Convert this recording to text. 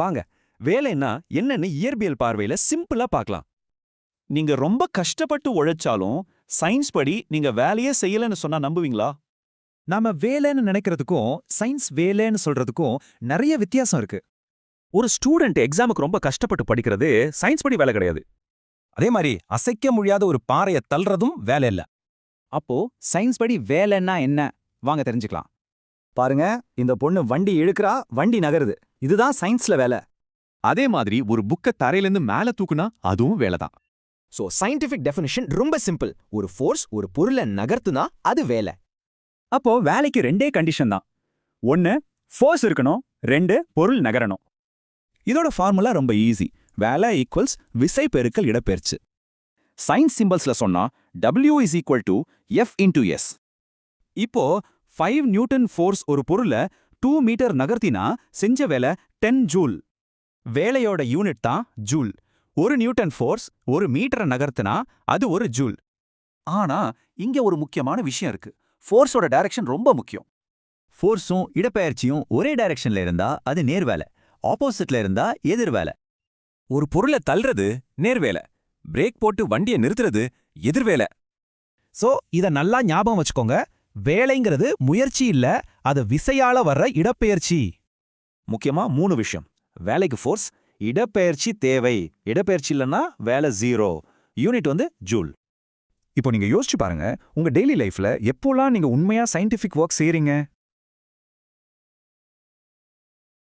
வாங்க வேலைன்னா என்னன்னு இயற்பியல் பார்வையில சிம்பிளா பார்க்கலாம். நீங்க ரொம்ப கஷ்டப்பட்டு உழைச்சாலும் சயின்ஸ் படி நீங்க வேலையே செய்யலன்னு சொன்னா நம்புவீங்களா? நாம வேலைன்னு நினைக்கிறதுக்கும் சயின்ஸ் வேலைன்னு சொல்றதுக்கும் நிறைய வித்தியாசம் இருக்கு. ஒரு ஸ்டூடெண்ட் எக்ஸாமுக்கு ரொம்ப கஷ்டப்பட்டு படிக்கிறது சயின்ஸ் படி வேலை கிடையாது. அதே மாதிரி அசைக்க முடியாத ஒரு பாறையை தள்ளுறதும் வேலை இல்ல. அப்போ சயின்ஸ் படி வேலைன்னா என்ன? வாங்க தெரிஞ்சுக்கலாம். பாருங்க இந்த பொண்ணு வண்டி இழுக்கிறா வண்டி நகருது. இதுதான் சயின்ஸ்ல வேலை. அதே மாதிரி ஒரு புக்க தரையிலேருந்து மேல தூக்குனா அதுவும் வேலை தான் சோ சயின்டிபிக் டெஃபினிஷன் ரொம்ப சிம்பிள் ஒரு ஃபோர்ஸ் ஒரு பொருளை நகர்த்துனா அது வேலை. அப்போ வேலைக்கு ரெண்டே கண்டிஷன் தான். ஒன்னு ஃபோர்ஸ் இருக்கணும் ரெண்டு பொருள் நகரணும். இதோட ஃபார்முலா ரொம்ப ஈஸி வேலை ஈக்குவல்ஸ் விசை பெருக்கல் இடப்பெயர்ச்சி. சயின்ஸ் சிம்பிள்ஸ்ல சொன்னா W is equal to F into S இப்போ ஃபைவ் நியூட்டன் ஃபோர்ஸ் ஒரு பொருளை டூ மீட்டர் நகர்த்தினா செஞ்ச வேலை டென் ஜூல் வேலையோட யூனிட் தான் ஜூல் ஒரு நியூட்டன் ஃபோர்ஸ் ஒரு மீட்டரை நகர்த்தினா அது ஒரு ஜூல் ஆனா இங்க ஒரு முக்கியமான விஷயம் இருக்கு. ஃபோர்ஸோட டைரக்ஷன் ரொம்ப முக்கியம். ஃபோர்ஸும் இடப்பெயர்ச்சியும் ஒரே டைரக்ஷன்ல இருந்தா அது நேர் வேலை. ஆப்போசிட்ல இருந்தா எதிர் வேலை. ஒரு பொருளை தள்ளுறது நேர்வேலை பிரேக் போட்டு வண்டியை நிறுத்துறது எதிர்வேலை சோ இத நல்லா ஞாபகம் வச்சுக்கோங்க. வேலைங்கிறது முயற்சி இல்ல அது விசையால வர்ற இடப்பெயர்ச்சி. முக்கியமா மூணு விஷயம். வேலைக்கு ஃபோர்ஸ் இடப்பெயர்ச்சி தேவை. இடப்பெயர்ச்சி இல்லைன்னா வேலை ஜீரோ யூனிட் வந்து ஜூல் இப்போ நீங்க யோசிச்சு பாருங்க உங்க டெய்லி லைஃப்ல எப்போலாம் நீங்க உண்மையா சயின்டிஃபிக் ஒர்க் செய்றீங்க?